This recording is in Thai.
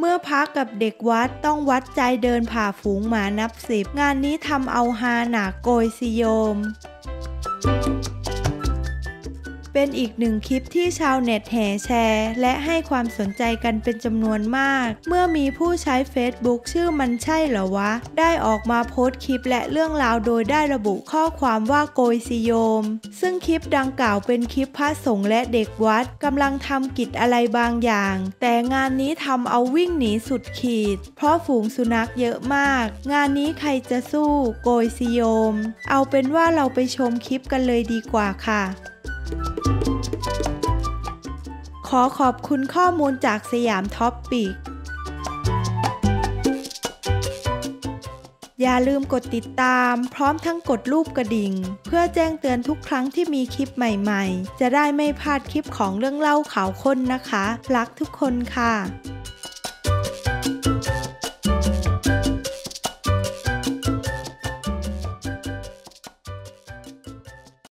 เมื่อพักกับเด็กวัดต้องวัดใจเดินผ่าฝูงหมานับสิบ งานนี้ทำเอาฮาหนาโกยสิโยม เป็นอีกหนึ่งคลิปที่ชาวเน็ตแห่แชร์ และให้ความสนใจกันเป็นจำนวนมาก เมื่อมีผู้ใช้ Facebook ชื่อมันใช่เหรอวะ ได้ออกมาโพสต์คลิปและเรื่องราวโดยได้ระบุข้อความว่าโกยสิโยม ซึ่งคลิปดังกล่าวเป็นคลิปพระสงฆ์และเด็กวัดกำลังทำกิจอะไรบางอย่าง แต่งานนี้ทำเอาวิ่งหนีสุดขีด เพราะฝูงสุนัขเยอะมาก งานนี้ใครจะสู้โกยสิโยม เอาเป็นว่าเราไปชมคลิปกันเลยดีกว่าค่ะ ขอขอบคุณข้อมูลจากสยามท็อปปิก อย่าลืมกดติดตามพร้อมทั้งกดรูปกระดิ่ง เพื่อแจ้งเตือนทุกครั้งที่มีคลิปใหม่ๆ จะได้ไม่พลาดคลิปของเรื่องเล่าข่าวค้นนะคะ รักทุกคนค่ะ